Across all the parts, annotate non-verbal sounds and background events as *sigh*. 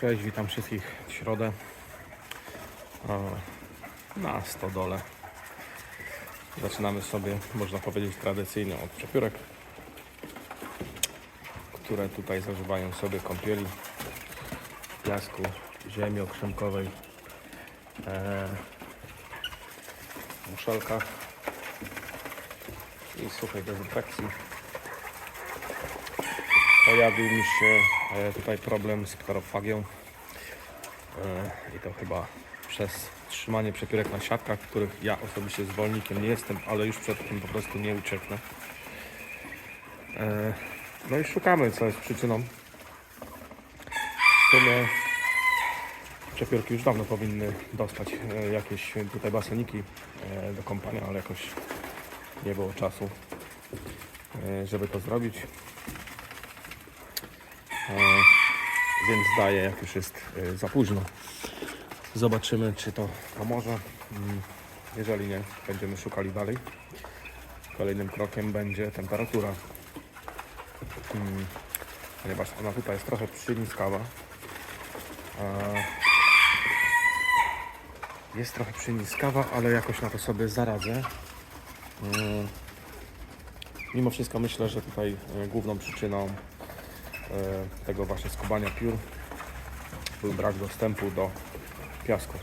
Cześć, witam wszystkich w środę na stodole. Zaczynamy sobie, można powiedzieć, tradycyjnie od przepiórek, które tutaj zażywają sobie kąpieli w piasku, ziemi okrzemkowej, e, muszelkach i suchej dezynfekcji. Pojawił mi się e, tutaj problem z ktarofagią e, i to chyba przez trzymanie przepiórek na siatkach, których ja osobiście zwolennikiem nie jestem, ale już przed tym po prostu nie ucieknę. E, No i szukamy, co jest przyczyną. W sumie przepiórki już dawno powinny dostać jakieś tutaj baseniki do kąpania, ale jakoś nie było czasu, żeby to zrobić. E, więc daję, jak już jest e, za późno. Zobaczymy, czy to pomoże. Mm, Jeżeli nie, będziemy szukali dalej. Kolejnym krokiem będzie temperatura. Mm, Ponieważ ona tutaj jest trochę przyniskawa. E, Jest trochę przyniskawa, ale jakoś na to sobie zaradzę. Mm, Mimo wszystko myślę, że tutaj główną przyczyną tego właśnie skubania piór był brak dostępu do piasku.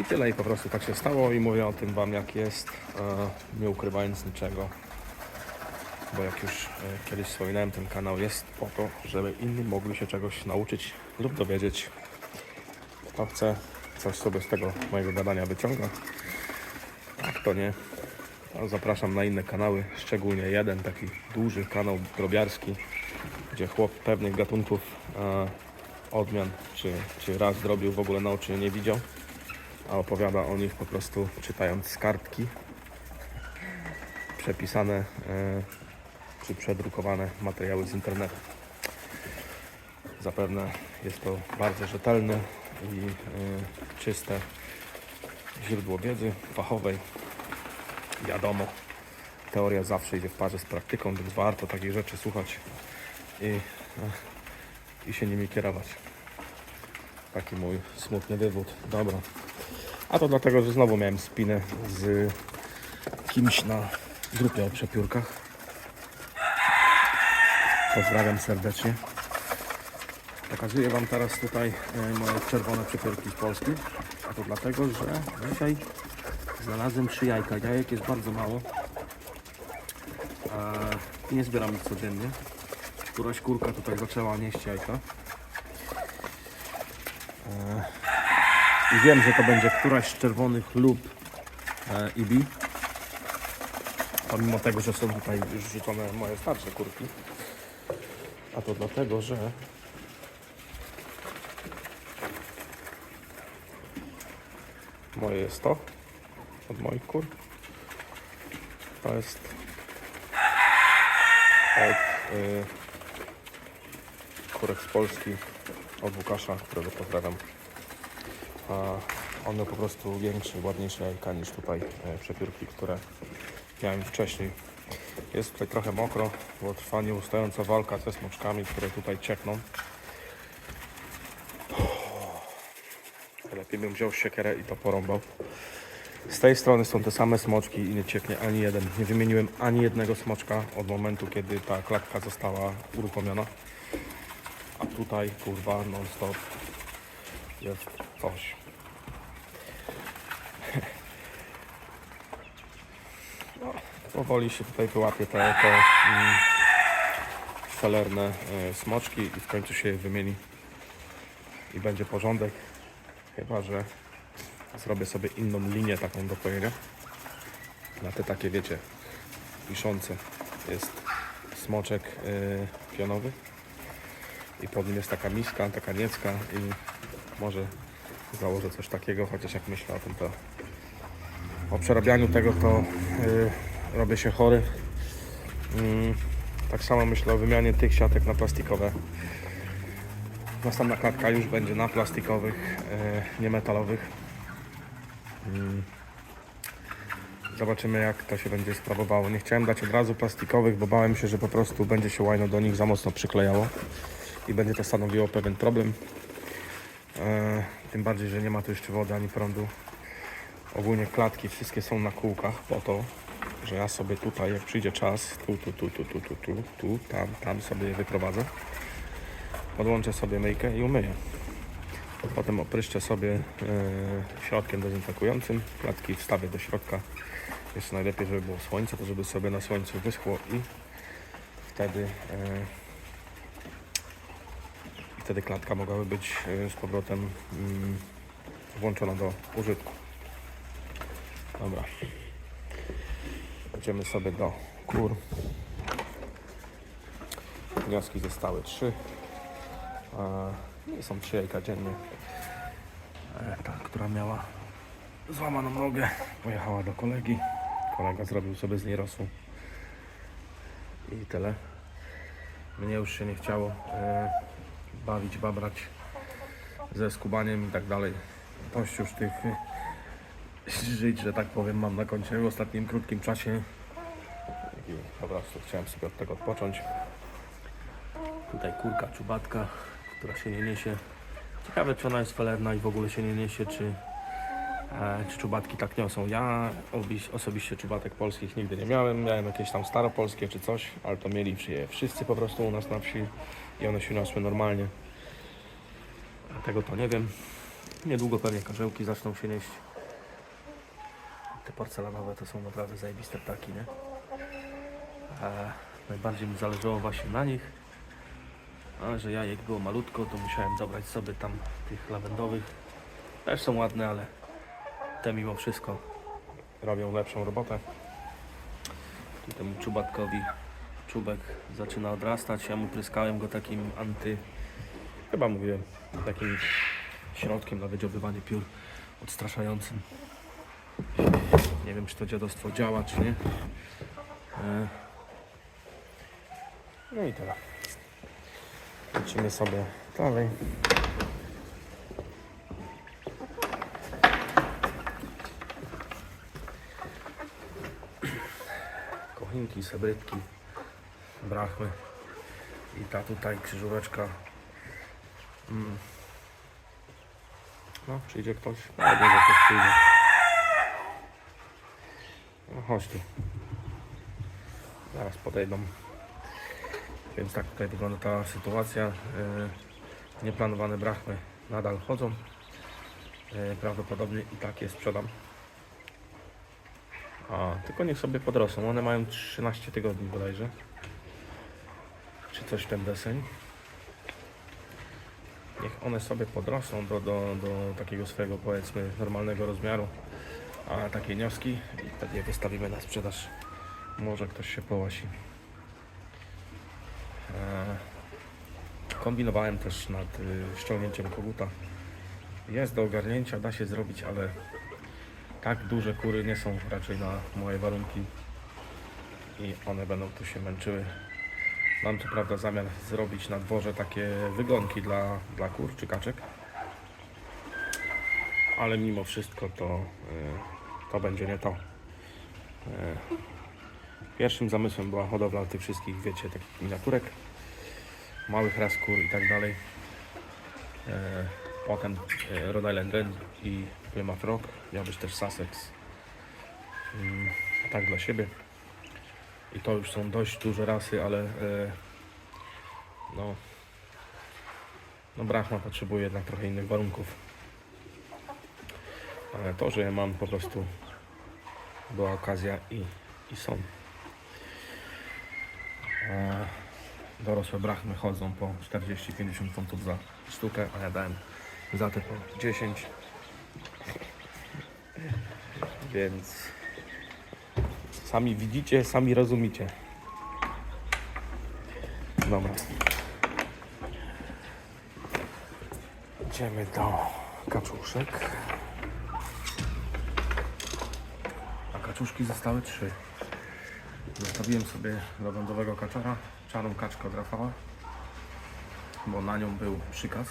I tyle i po prostu tak się stało i mówię o tym Wam jak jest, e, nie ukrywając niczego. Bo jak już e, kiedyś wspominałem, ten kanał jest po to, żeby inni mogli się czegoś nauczyć lub dowiedzieć. Kto chce, coś sobie z tego mojego gadania wyciąga. Tak to nie. Zapraszam na inne kanały, szczególnie jeden taki duży kanał drobiarski, gdzie chłop pewnych gatunków e, odmian, czy, czy raz zrobił w ogóle na oczy nie widział, a opowiada o nich po prostu czytając z kartki przepisane e, czy przedrukowane materiały z internetu. Zapewne jest to bardzo rzetelne i e, czyste źródło wiedzy fachowej. Wiadomo, teoria zawsze idzie w parze z praktyką, więc warto takich rzeczy słuchać i, e, i się nimi kierować. Taki mój smutny wywód. Dobra. A to dlatego, że znowu miałem spinę z kimś na grupie o przepiórkach. Pozdrawiam serdecznie. Pokazuję Wam teraz tutaj e, moje czerwone przepiórki z Polski. A to dlatego, że dzisiaj znalazłem trzy jajka. Jajek jest bardzo mało. E, I nie zbieram ich codziennie. Któraś kurka tutaj zaczęła nieść jajka. E, I wiem, że to będzie któraś z czerwonych lub e, IBI. Pomimo tego, że są tutaj już rzucone moje starsze kurki. A to dlatego, że moje jest to od moich kur. To jest od y, kurek z Polski, od Łukasza, którego pozdrawiam. A one po prostu większe, ładniejsze jajka niż tutaj e, przepiórki, które miałem wcześniej. Jest tutaj trochę mokro, bo trwa nieustająca walka ze smoczkami, które tutaj ciekną. Lepiej bym wziął siekierę i to porąbał. Tej strony są te same smoczki i nie cieknie ani jeden. Nie wymieniłem ani jednego smoczka od momentu, kiedy ta klatka została uruchomiona. A tutaj, kurwa, non stop jest coś. *laughs* No, powoli się tutaj wyłapie te, te mm, felerne e, smoczki i w końcu się je wymieni i będzie porządek. Chyba, że zrobię sobie inną linię taką do kojenia. Na te takie, wiecie, wiszące jest smoczek yy, pionowy i pod nim jest taka miska, taka niecka i może założę coś takiego, chociaż jak myślę o tym to o przerabianiu tego to yy, robię się chory. Mm, tak samo myślę o wymianie tych siatek na plastikowe. Następna klatka już będzie na plastikowych, e, nie metalowych. Mm. Zobaczymy jak to się będzie sprawowało. Nie chciałem dać od razu plastikowych, bo bałem się, że po prostu będzie się łajno do nich za mocno przyklejało i będzie to stanowiło pewien problem. E, tym bardziej, że nie ma tu jeszcze wody ani prądu. Ogólnie klatki wszystkie są na kółkach po to, że ja sobie tutaj, jak przyjdzie czas, tu, tu, tu, tu, tu, tu, tu, tu tam, tam sobie je wyprowadzę. Podłączę sobie myjkę i umyję. Potem opryszczę sobie e, środkiem dezynfekującym. Klatki wstawię do środka. Jeszcze najlepiej, żeby było słońce, to żeby sobie na słońcu wyschło i wtedy e, wtedy klatka mogłaby być e, z powrotem mm, włączona do użytku. Dobra. Idziemy sobie do kur. Wnioski zostały trzy. Nie są trzy jajka dziennie. E, Ta, która miała złamaną nogę, pojechała do kolegi. Kolega zrobił sobie z niej rosół. I tyle. Mnie już się nie chciało e, bawić, babrać ze skubaniem i tak dalej. Dość już tych e, żyć, że tak powiem, mam na koncie w ostatnim krótkim czasie. I po prostu chciałem sobie od tego odpocząć. Tutaj kurka, czubatka, która się nie niesie. Ciekawe, czy ona jest felerna i w ogóle się nie niesie, czy, e, czy czubatki tak niosą. Ja obi- osobiście czubatek polskich nigdy nie miałem. Miałem jakieś tam staropolskie czy coś, ale to mieli je wszyscy po prostu u nas na wsi i one się niosły normalnie. A tego to nie wiem. Niedługo pewnie karzełki zaczną się nieść. Te porcelanowe to są naprawdę zajebiste ptaki, nie? E, najbardziej mi zależało właśnie na nich. A że jajek było malutko, to musiałem dobrać sobie tam tych lawendowych. Też są ładne, ale te mimo wszystko robią lepszą robotę. Tu temu czubatkowi czubek zaczyna odrastać. Ja mu pryskałem go takim anty... Chyba mówiłem, takim środkiem na wydziobywanie piór odstraszającym. Nie wiem, czy to dziadostwo działa, czy nie. E, No i tyle. Lecimy sobie dalej. Kochinki, sebrytki, brachmy i ta tutaj krzyżóweczka. Mm. No, przyjdzie ktoś. No, nie, że ktoś przyjdzie. No, chodź tu. Zaraz podejdą. Więc tak tutaj wygląda ta sytuacja. E, Nieplanowane brachmy nadal chodzą. E, Prawdopodobnie i tak je sprzedam. A, tylko niech sobie podrosną. One mają 13 tygodni bodajże. Czy coś w ten deseń. Niech one sobie podrosną do, do, do takiego swojego powiedzmy normalnego rozmiaru. A takie wnioski i wtedy je wystawimy na sprzedaż. Może ktoś się połasi. E, Kombinowałem też nad y, ściągnięciem koguta. Jest do ogarnięcia, da się zrobić, ale tak duże kury nie są raczej na moje warunki i one będą tu się męczyły. Mam tu prawda zamiar zrobić na dworze takie wygonki dla, dla kur czy kaczek, ale mimo wszystko to, y, to będzie nie to. Pierwszym zamysłem była hodowla tych wszystkich, wiecie, takich miniaturek, małych ras kur i tak dalej. E, potem e, Rhode Island Red i Plymouth Rock, miał być też Sussex. Mm, tak dla siebie. I to już są dość duże rasy, ale e, no, no Brahma potrzebuje jednak trochę innych warunków. Ale to, że ja mam po prostu była okazja i, i są. E, dorosłe brachmy chodzą po 40-50 funtów za sztukę, a ja dałem za te po 10. Więc sami widzicie, sami rozumiecie. Dobra. Idziemy do kaczuszek. A kaczuszki zostały trzy. Zostawiłem sobie lawendowego kaczora, czarną kaczkę od Rafała, bo na nią był przykaz.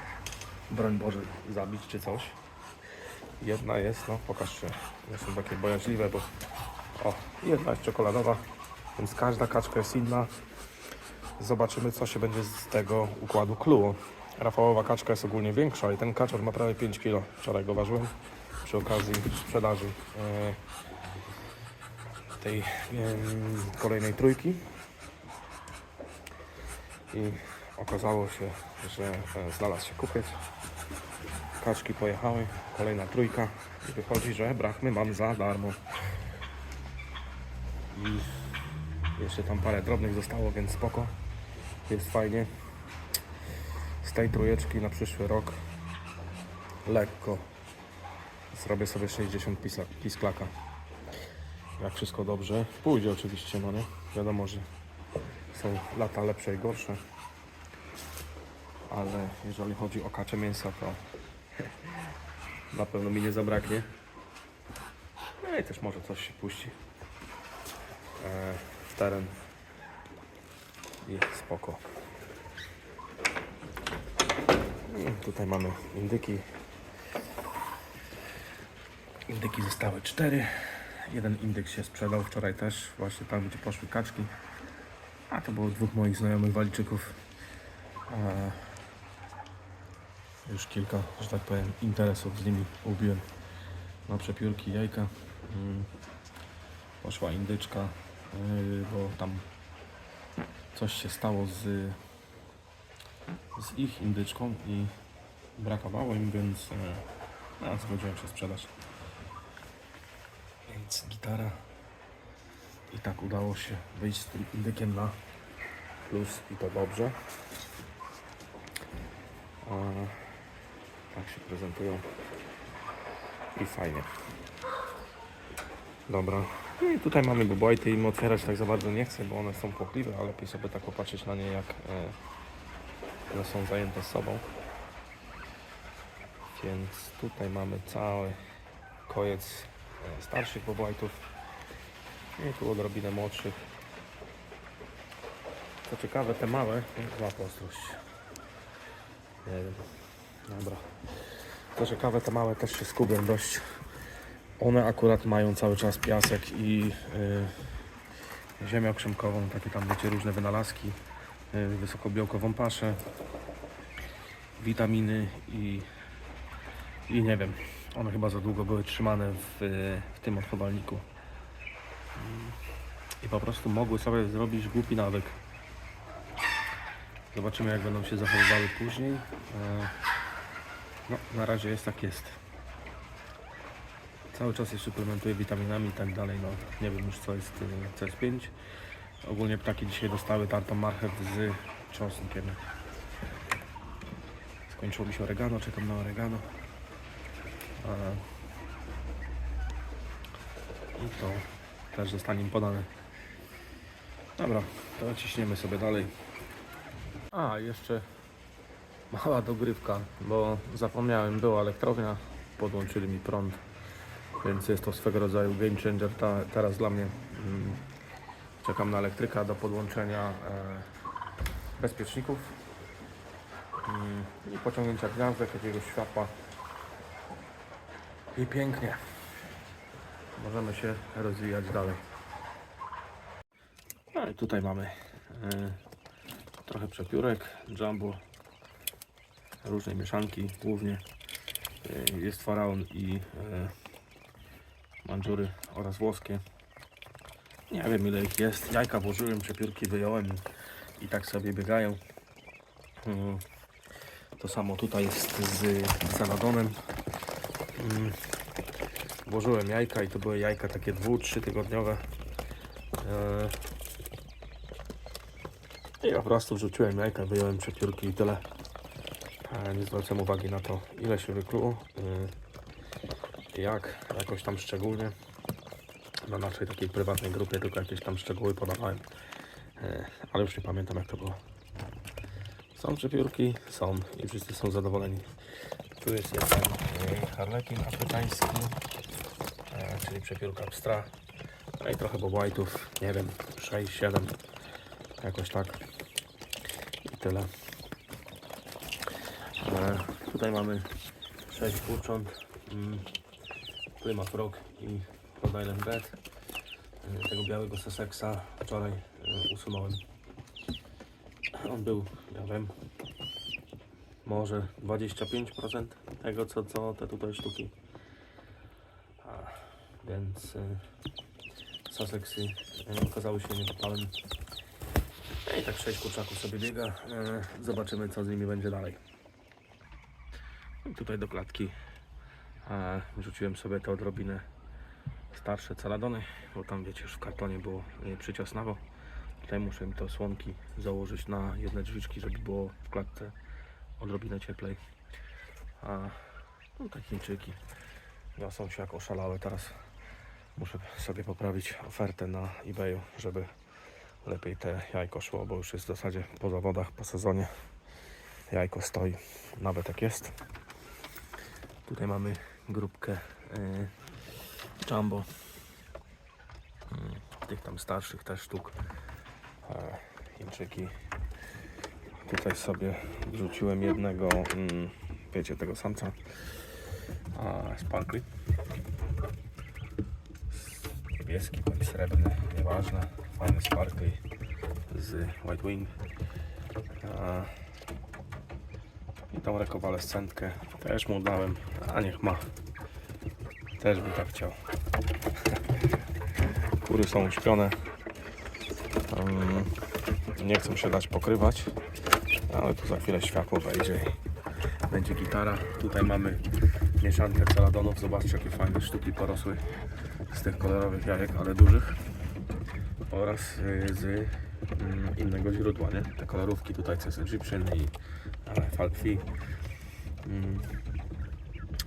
*laughs* Broń Boże zabić czy coś. jedna jest, no pokaż się, nie są takie bojaźliwe, bo o, jedna jest czekoladowa, więc każda kaczka jest inna. Zobaczymy, co się będzie z tego układu kluło. Rafałowa kaczka jest ogólnie większa i ten kaczor ma prawie 5 kg. Wczoraj go ważyłem przy okazji sprzedaży e, tej em, kolejnej trójki. I okazało się, że e, znalazł się kupiec. Kaczki pojechały, kolejna trójka i wychodzi, że brachmy mam za darmo. I jeszcze tam parę drobnych zostało, więc spoko. Jest fajnie. Z tej trójeczki na przyszły rok lekko zrobię sobie 60 pisla, pisklaka. Jak wszystko dobrze pójdzie oczywiście, no nie? Wiadomo, że są lata lepsze i gorsze. Ale jeżeli chodzi o kacze mięsa, to *laughs* na pewno mi nie zabraknie. No i też może coś się puści e, w teren i spoko. I tutaj mamy indyki. Indyki zostały cztery. Jeden indyk się sprzedał wczoraj też, właśnie tam gdzie poszły kaczki. A to było dwóch moich znajomych waliczyków. E, już kilka, że tak powiem, interesów z nimi ubiłem. Na przepiórki, jajka. Mm. Poszła indyczka, yy, bo tam coś się stało z, z ich indyczką i brakowało im, więc e, no, zgodziłem się sprzedać. Gitara. I tak udało się wyjść z tym indykiem na plus i to dobrze. A, tak się prezentują. I fajnie. Dobra. No i tutaj mamy bubojty. Im otwierać tak za bardzo nie chcę, bo one są płochliwe, ale lepiej sobie tak popatrzeć na nie, jak e, one są zajęte sobą. Więc tutaj mamy cały kojec e, starszych bobojtów. I tu odrobinę młodszych. Co ciekawe, te małe, złap ostrość. Nie wiem. Dobra. Co ciekawe, te małe też się skubią dość. One akurat mają cały czas piasek i y, ziemię okrzemkową, takie tam wiecie, różne wynalazki, y, wysokobiałkową paszę, witaminy i, i nie wiem, one chyba za długo były trzymane w, w tym odchowalniku. I po prostu mogły sobie zrobić głupi nawyk. Zobaczymy jak będą się zachowywały później. E, No, na razie jest tak jest. Cały czas je suplementuję witaminami i tak dalej. No, nie wiem już co jest y, CS5. Ogólnie ptaki dzisiaj dostały tartą marchew z czosnkiem. Skończyło mi się oregano, czekam na oregano. E, I to też zostanie im podane. Dobra, to ciśniemy sobie dalej. A, jeszcze mała dogrywka, bo zapomniałem, była elektrownia, podłączyli mi prąd, więc jest to swego rodzaju game changer ta, teraz dla mnie. Mm, Czekam na elektryka do podłączenia e, bezpieczników mm, i pociągnięcia gniazdek, jakiegoś światła. I pięknie. Możemy się rozwijać dalej. No i tutaj mamy e, trochę przepiórek, jumbo, różnej mieszanki, głównie e, jest faraon i e, mandżury oraz włoskie. Nie wiem ile ich jest. Jajka włożyłem, przepiórki wyjąłem i tak sobie biegają. Mm, To samo tutaj jest z zanadonem. Mm, Włożyłem jajka i to były jajka takie dwu, trzy tygodniowe. I po prostu wrzuciłem jajka, wyjąłem przepiórki i tyle. E, Nie zwracam uwagi na to, ile się wykluło, y, jak, jakoś tam szczególnie. Na naszej takiej prywatnej grupie tylko jakieś tam szczegóły podawałem, E, ale już nie pamiętam jak to było. Są przepiórki, są i wszyscy są zadowoleni. Tu jest jeden harlekin afrykański, e, czyli przepiórka pstra. No i trochę bobłajtów, nie wiem, 6-7, jakoś tak. I tyle. E, tutaj mamy 6 kurcząt. Mm, Plymouth Rock i Rhode Island Red. E, Tego białego Sussexa wczoraj usunąłem. On był, ja wiem, może 25% tego, co, co te tutaj sztuki. A, więc y, Sussexy y, okazały się niepopalne. No i tak sześć kurczaków sobie biega. Y, zobaczymy, co z nimi będzie dalej. I tutaj do klatki a, wrzuciłem sobie te odrobinę starsze caladony, bo tam wiecie, już w kartonie było y. Tutaj muszę im te osłonki założyć na jedne drzwiczki, żeby było w klatce odrobinę cieplej. A no, te Chińczyki niosą się jak oszalałe. Teraz muszę sobie poprawić ofertę na eBayu, żeby lepiej te jajko szło, bo już jest w zasadzie po zawodach, po sezonie. Jajko stoi, nawet jak jest. Tutaj mamy grupkę yy, Jumbo. Yy, tych tam starszych też sztuk. E, Chińczyki. Tutaj sobie wrzuciłem jednego, mm, wiecie, tego samca. A, sparkly. Niebieski bądź srebrny, nieważne. Fajny sparkly z White Wing. A, I tą rekonwalescentkę też mu dałem, a niech ma. Też by tak chciał. *laughs* Kury są uśpione. Um, nie chcą się dać pokrywać, ale tu za chwilę światło wejdzie i będzie gitara. Tutaj mamy mieszankę celadonów. Zobaczcie, jakie fajne sztuki porosły z tych kolorowych jajek, ale dużych. Oraz y, z mm, innego źródła, nie? Te kolorówki tutaj, jest Egyptian i Falkfi. Mm.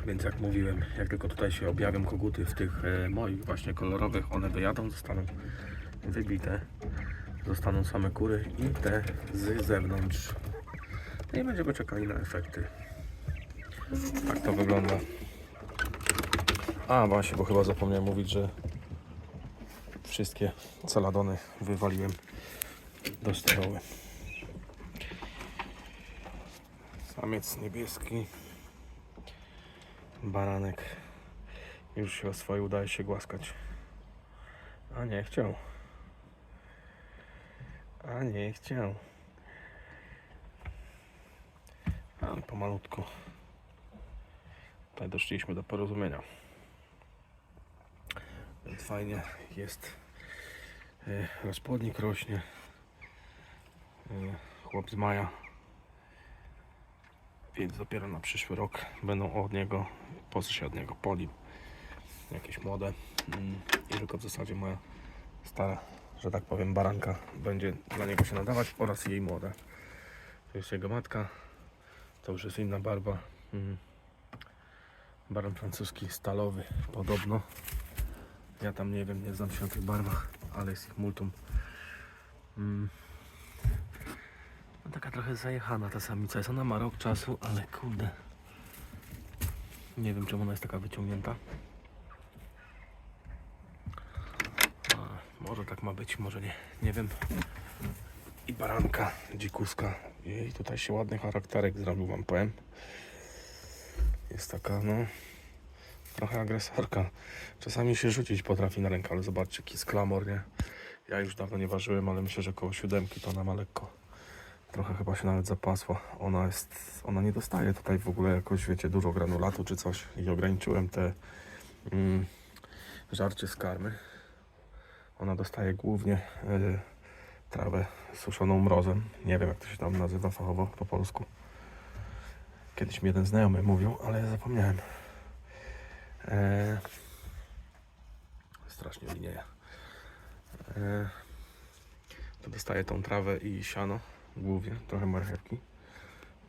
Więc jak mówiłem, jak tylko tutaj się objawią koguty w tych e, moich właśnie kolorowych, one dojadą, zostaną wybite. Zostaną same kury i te z zewnątrz. No i będziemy czekali na efekty. Tak to wygląda. A właśnie, bo chyba zapomniałem mówić, że wszystkie celadony wywaliłem do stodoły. Samiec niebieski. Baranek. Już się o swoje udaje się głaskać. A nie chciał. A nie chciał. Ale pomalutku. Tutaj doszliśmy do porozumienia. Więc fajnie jest. E, Rozpłodnik rośnie. E, Chłop z maja. Więc dopiero na przyszły rok będą od niego, poza się od niego poli. Jakieś młode. Mm, I tylko w zasadzie moja stara, że tak powiem, baranka będzie dla niego się nadawać oraz jej młoda. To jest jego matka. To już jest inna barwa. Mm. Baran francuski stalowy podobno. Ja tam nie wiem, nie znam się na tych barwach, ale jest ich multum. Mm. No taka trochę zajechana ta samica jest. Ona ma rok czasu, ale kurde. Nie wiem czemu ona jest taka wyciągnięta. A, może tak ma być, może nie. Nie wiem. I baranka, dzikuska. I tutaj się ładny charakterek zrobił, wam powiem. Jest taka, no, trochę agresorka. Czasami się rzucić potrafi na rękę, ale zobaczcie, jaki sklamor, nie? Ja już dawno nie ważyłem, ale myślę, że koło siódemki to ona ma lekko. Trochę chyba się nawet zapasła. Ona jest, ona nie dostaje tutaj w ogóle jakoś, wiecie, dużo granulatu czy coś. I ograniczyłem te mm, żarcie z karmy. Ona dostaje głównie y, trawę suszoną mrozem. Nie wiem, jak to się tam nazywa fachowo po polsku. Kiedyś mi jeden znajomy mówił, ale ja zapomniałem. Eee, strasznie linieje. Eee, to dostaje tą trawę i siano głównie, trochę marchewki.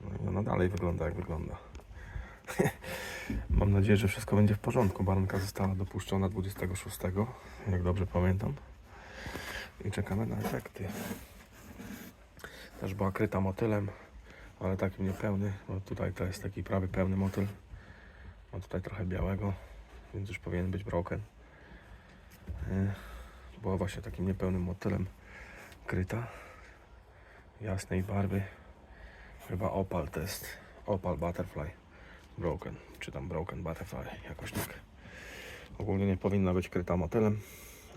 No i ona dalej wygląda jak wygląda. *laughs* Mam nadzieję, że wszystko będzie w porządku. Baranka została dopuszczona 26, jak dobrze pamiętam. I czekamy na efekty. Też była kryta motylem, ale takim niepełny, bo tutaj to jest taki prawie pełny motyl. Ma tutaj trochę białego, więc już powinien być broken. Yy, Była właśnie takim niepełnym motylem kryta. Jasnej barwy. Chyba opal to jest. Opal butterfly. Broken. Czy tam broken butterfly. Jakoś tak. Ogólnie nie powinna być kryta motelem,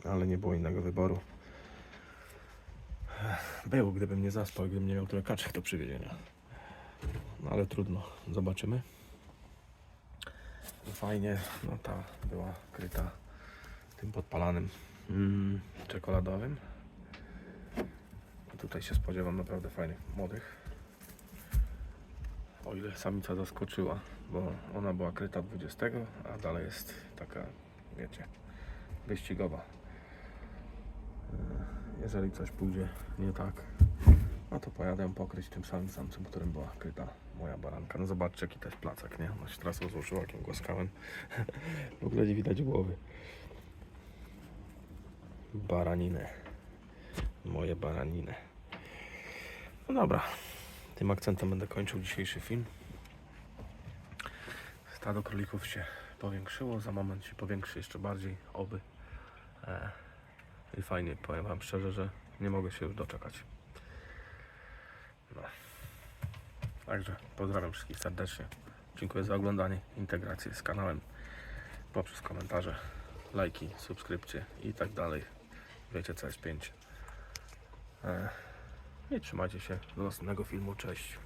ale nie było innego wyboru. Był, gdybym nie zaspał, gdybym nie miał tyle kaczek do przywiezienia. No ale trudno, zobaczymy. Fajnie, no ta była kryta tym podpalanym mm, czekoladowym. Tutaj się spodziewam naprawdę fajnych młodych. O ile samica zaskoczyła, bo ona była kryta 20, a dalej jest taka, wiecie, wyścigowa. Jeżeli coś pójdzie nie tak, no to pojadę pokryć tym samym samcem, którym była kryta moja baranka. No zobaczcie jaki jest placek, nie? Ona się teraz rozłożyła, jak ją głaskałem. *laughs* w ogóle nie widać głowy. Baraninę. Moje baraniny. No dobra, tym akcentem będę kończył dzisiejszy film. Stado królików się powiększyło, za moment się powiększy jeszcze bardziej, oby. E, I fajnie, powiem Wam szczerze, że nie mogę się już doczekać. No. Także pozdrawiam wszystkich serdecznie. Dziękuję za oglądanie, integrację z kanałem poprzez komentarze, lajki, subskrypcje i tak dalej. Wiecie co jest 5. E, I trzymajcie się do następnego filmu. Cześć.